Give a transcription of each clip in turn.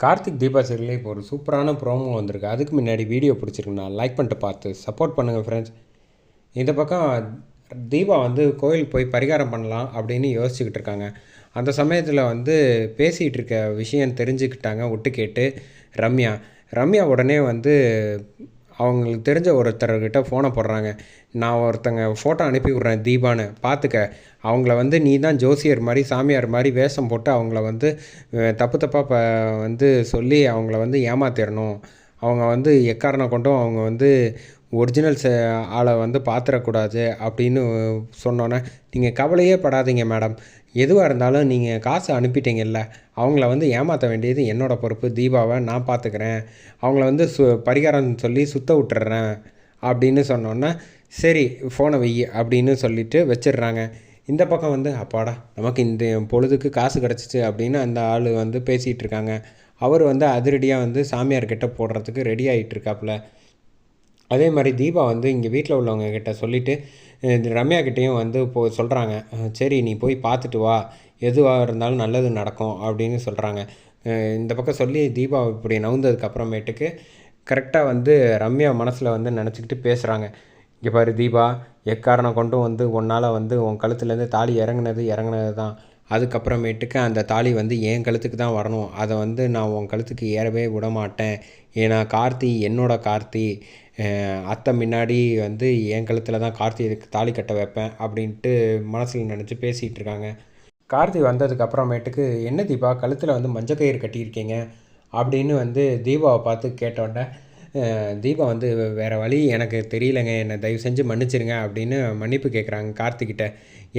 கார்த்திக் தீபா சீரியலில் இப்போ ஒரு சூப்பரான ப்ரோமோ வந்திருக்கு. அதுக்கு முன்னாடி வீடியோ பிடிச்சிருக்குண்ணா லைக் பண்ணிட்டு பார்த்து சப்போர்ட் பண்ணுங்கள் ஃப்ரெண்ட்ஸ் இந்த பக்கம் தீபா வந்து கோயிலுக்கு போய் பரிகாரம் பண்ணலாம் அப்படின்னு யோசிச்சுக்கிட்டு இருக்காங்க. அந்த சமயத்தில் வந்து பேசிகிட்டு இருக்க விஷயம் தெரிஞ்சுக்கிட்டாங்க விட்டு கேட்டு ரம்யா. ரம்யா உடனே வந்து அவங்களுக்கு தெரிஞ்ச ஒருத்தர்கிட்ட ஃபோனை போடுறாங்க. நான் ஒருத்தங்க ஃபோட்டோ அனுப்பி விட்றேன் தீபான்னு. பார்த்துக்க அவங்கள வந்து நீ தான் ஜோசியர் மாதிரி சாமியார் மாதிரி வேஷம் போட்டு அவங்கள வந்து தப்பு தப்பாக ப வந்து சொல்லி அவங்கள வந்து ஏமாத்திடணும் அவங்க வந்து எக்காரணம் கொண்டும் அவங்க வந்து ஒரிஜினல் ச ஆளை வந்து பார்த்துடக்கூடாது அப்படின்னு சொன்னோன்னே நீங்கள் கவலையே படாதீங்க மேடம். எதுவாக இருந்தாலும் நீங்கள் காசு அனுப்பிட்டீங்கல்ல அவங்கள வந்து ஏமாற்ற வேண்டியது என்னோடய பொறுப்பு. தீபாவை நான் பார்த்துக்கிறேன் அவங்கள வந்து சு பரிகாரம் சொல்லி சுத்த விட்டுறேன் அப்படின்னு சொன்னோன்னே சரி ஃபோனை வை அப்படின்னு சொல்லிட்டு வச்சிடுறாங்க. இந்த பக்கம் வந்து அப்பாடா நமக்கு இந்த பொழுதுக்கு காசு கிடச்சிச்சு அப்படின்னு அந்த ஆள் வந்து பேசிகிட்டு இருக்காங்க. அவர் வந்து அதிரடியாக வந்து சாமியார்கிட்ட போடுறதுக்கு ரெடி ஆகிட்டு இருக்காப்புல. அதே மாதிரி தீபா வந்து இங்கே வீட்டில் உள்ளவங்க கிட்ட சொல்லிவிட்டு ரம்யா கிட்டேயும் வந்து இப்போ சொல்கிறாங்க சரி நீ போய் பார்த்துட்டு வா. எதுவாக இருந்தாலும் நல்லது நடக்கும் அப்படின்னு சொல்கிறாங்க இந்த பக்கம் சொல்லி தீபா இப்படி நவுந்ததுக்கப்புறமேட்டுக்கு கரெக்டாக வந்து ரம்யா மனசில் வந்து நினச்சிக்கிட்டு பேசுகிறாங்க இங்கே பாரு தீபா எக்காரணம் கொண்டும் வந்து உன்னால் வந்து உன் கழுத்துலேருந்து தாலி இறங்குனது இறங்குனது தான் அதுக்கப்புறமேட்டுக்கு அந்த தாலி வந்து என் கழுத்துக்கு தான் வரணும். அதை வந்து நான் உன் கழுத்துக்கு ஏறவே விட மாட்டேன் ஏன்னா கார்த்தி என்னோட கார்த்தி. அத்தை முன்னாடி வந்து என் கழுத்தில் தான் கார்த்தி இதுக்கு தாலி கட்ட வைப்பேன் அப்படின்ட்டு மனசில் நினச்சி பேசிகிட்டு இருக்காங்க. கார்த்தி வந்ததுக்கப்புறமேட்டுக்கு என்ன தீபா கழுத்தில் வந்து மஞ்சள் கயிறு கட்டியிருக்கீங்க? அப்படின்னு வந்து தீபாவை பார்த்து கேட்டோன்னே தீபா வந்து வேறு வழி எனக்கு தெரியலங்க. என்னை தயவு செஞ்சு மன்னிச்சிருங்க அப்படின்னு மன்னிப்பு கேட்குறாங்க கார்த்திக்கிட்ட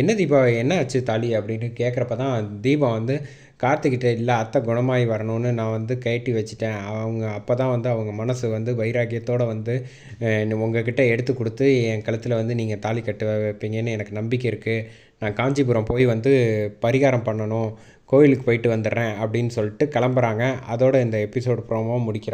என்ன தீபா என்ன ஆச்சு தாலி? அப்படின்னு கேட்குறப்ப தான் தீபா வந்து கார்த்திக்கிட்ட இல்லை அத்தை குணமாகி வரணும்னு நான் வந்து கேட்டி வச்சுட்டேன். அவங்க அப்போ தான் வந்து அவங்க மனசு வந்து வைராக்கியத்தோடு வந்து உங்ககிட்ட எடுத்து கொடுத்து என் கழுத்தில் வந்து நீங்கள் தாலி கட்ட வைப்பீங்கன்னு எனக்கு நம்பிக்கை இருக்குது நான் காஞ்சிபுரம் போய் வந்து பரிகாரம் பண்ணணும். கோயிலுக்கு போயிட்டு வந்துடுறேன். அப்படின்னு சொல்லிட்டு கிளம்புறாங்க. அதோட இந்த எபிசோடு ப்ரோமோ முடிக்கிறேன்